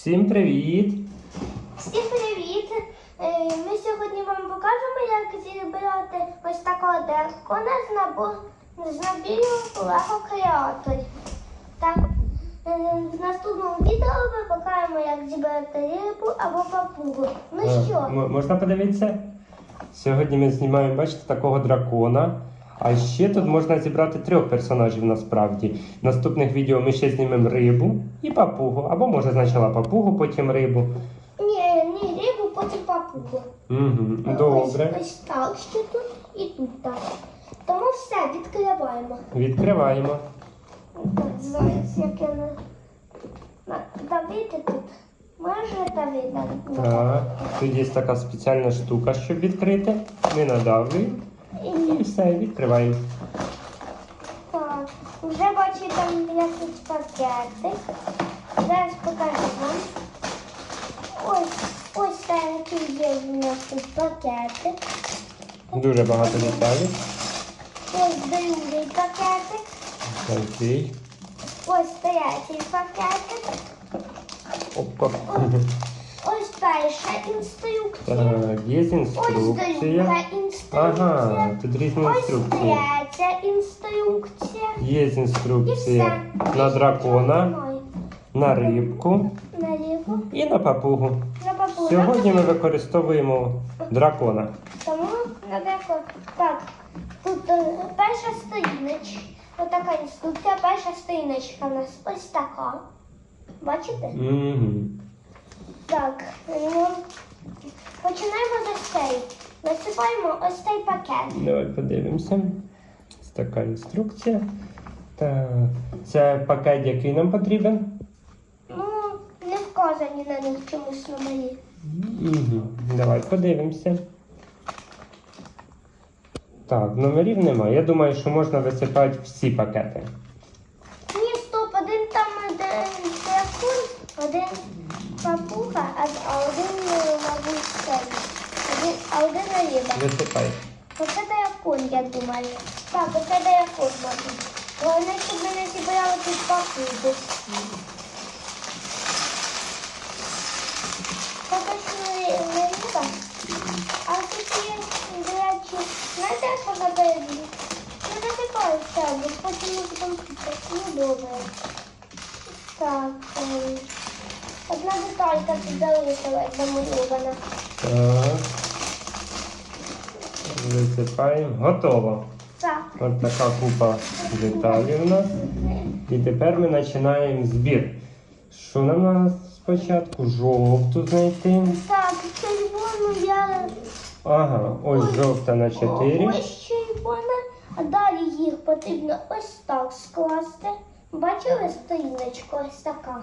Всім привіт! Всім привіт! Е, Ми сьогодні вам покажемо, як зібрати ось такого дракона з набору з набіру Lego Creator. Так, е, в наступному відео ми покажемо, як зібрати рибу або папугу. Ну Е, що, можна подивитися? Сьогодні ми знімаємо, бачите, такого дракона. А ще тут можна зібрати трьох персонажів насправді. В наступних відео ми ще знімемо рибу і папугу. Або може спочатку папугу, потім рибу. ні, ні, рибу, потім папугу. Угу, добре. Ось, ось так ще тут і тут так. Тому все, відкриваємо. Відкриваємо. Так, зараз як я на, давити тут. Може давити. Так, тут є така спеціальна штука, щоб відкрити. Ми надавлюємо і все, відкриваємо. Так, вже бачу там якісь пакети. Зараз покажу вам. Ось, ось такий є у нас тут пакети. Дуже багато деталей. Ось другий пакетик. Такий. Ось третій пакетик. Опа. Ось перша інструкція. Так, є Ось друга інструкція. інструкція. Ага, тут різні Ось інструкції. третя інструкція. Є інструкція на дракона, на рибку Наліво. і на папугу. На бабу. Сьогодні ми використовуємо дракона. Тому надако. Так, тут е, перша сторіночка. Отака інструкція, перша сторіночка у нас ось така. Бачите? Угу. Так, ну, починаємо з цей. Насипаємо ось цей пакет. Давай подивимося. Ось така інструкція. Так, це пакет, який нам потрібен. Ну, не вказані на них чомусь номері. Угу. Давай подивимося. Так, номерів немає. Я думаю, що можна висипати всі пакети. Один, риба. Висипай. Оце дракон, я думаю. Так, оце дракон, мабуть. Головне, щоб ми не зібрали. Це точно не не риба. А тут є, до речі, знаєте, як вона береги? Не насипаються, бо потім ми будемо писати. Ну, добре. Так, ем, одна деталька тут залишилась замальована. Так. Висипаємо. Готово. Так. Ось така купа деталей у нас. І тепер ми починаємо збір. Що нам треба спочатку? Жовту знайти. Так, червону я Ага, ось жовта на 4. ось червона, а далі їх потрібно ось так скласти. Бачили сторіночку ось така.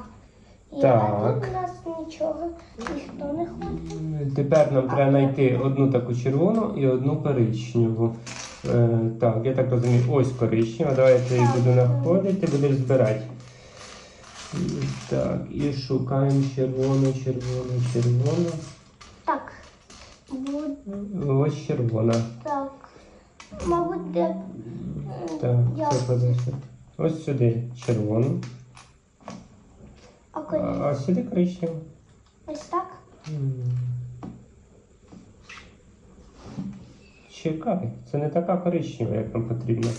І Так. тут у нас нічого, ніхто не ходить. Тепер нам треба знайти одну таку червону і одну коричневу. Е, так, я так розумію, ось коричнева. Давай я її буду знаходити, будеш збирати. Так, і шукаємо червону, червону, червону. Так. Буде Ось червона. так. Мабуть, де. Так, Я- це подивися. Ось сюди червону, А а, сюди коричневу. ось так? Чекай, це не така коричнева, як нам потрібно.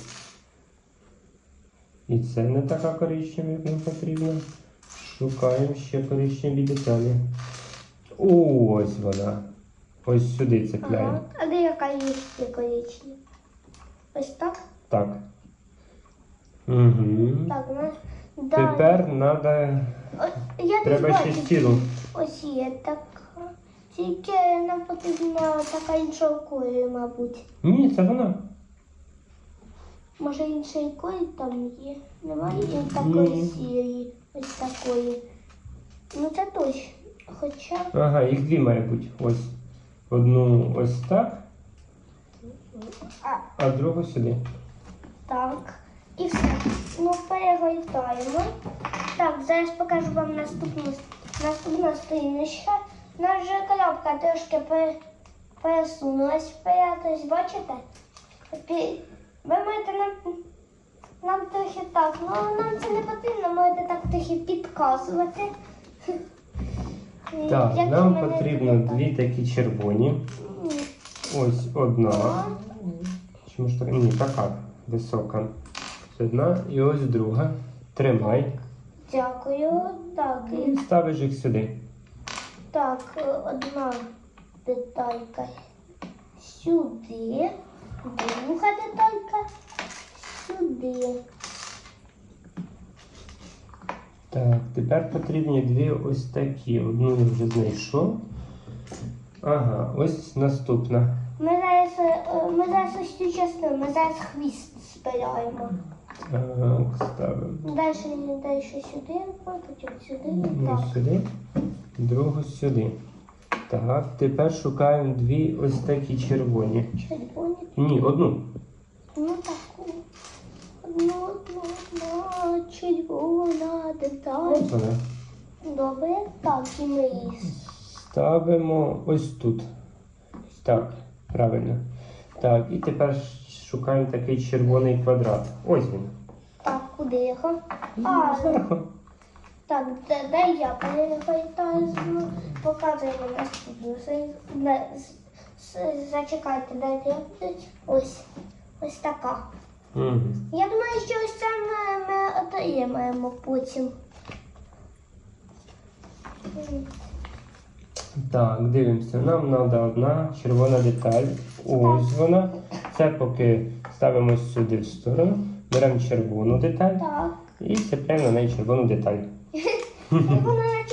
І це не така коричнева, як нам потрібно. Шукаємо ще коричневі деталі. Ось вона. Ось сюди Ага. цепляємо. А де яка є коричнева? Ось так? Так. Угу. Так, ну, Тепер треба. Я Треба ще стілу. Ось є така. Тільки нам потрібна така іншого кольору, мабуть. Ні, це вона. Може інший колір там є. Немає такої Ні. сірої. Ось такої. Ну це точно. Хоча. Ага, їх дві має бути. Ось. Одну ось так, А, а другу сюди. так. І все. Ну, перегортаємо. Так, зараз покажу вам наступну наступна сторіночка. Наша коробка трошки пере, пересунулась вперед. Ось бачите? Ви можете нам, нам трохи так, ну нам це не потрібно, можете так трохи підказувати. Так, як нам потрібно тут- дві такі червоні. Ось одна. Чи може так? Ні, така висока. Ось одна і ось друга. Тримай. Дякую. Так, І ставиш їх сюди. так, одна деталька сюди, друга деталька сюди. Так, тепер потрібні дві ось такі. Одну я вже знайшов. Ага, ось наступна. Ми зараз, е, ми зараз ось цю частину, ми зараз хвіст збираємо. Так, ставимо. Далі, далі сюди, потім сюди. Одну Так. сюди, другу сюди. Так, тепер шукаємо дві ось такі червоні. Червоні. Ні, одну. Ну таку. Одну, одну, одну, червона деталь. Ось. Добре, так, і ми її. Ставимо ось тут. Так, правильно. Так, і тепер шукаємо такий червоний квадрат. Ось він. Так, куди його? А, Зверху. так, де, де я перегортаю, показуємо наступну. З- не, з- з- Зачекайте, дайте я. Ось. Ось така. Мгм. Я думаю, що ось це ми, ми отримаємо потім. Так, дивимося. Нам треба одна червона деталь. Ось вона. Це поки ставимо сюди в сторону. Беремо червону деталь Так. і цепляємо на неї червону деталь. Вона на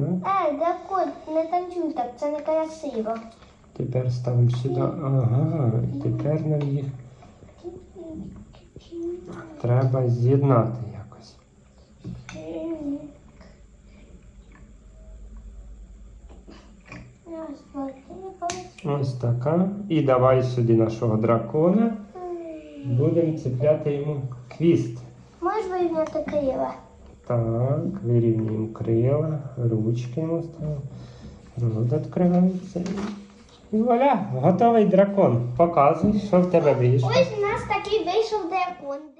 Так. Е, де кот, не танцюй так, це не красиво. Тепер ставимо сюди. Ага. Тепер нам їх треба з'єднати якось. Ось така. І давай сюди нашого дракона. Будемо цепляти йому хвіст. Можеш вирівняти крила? Так, вирівнюємо крила, ручки. Рот відкривається. І вуаля, готовий дракон. Показуй, що в тебе вийшло. Ось у нас такий вийшов дракон.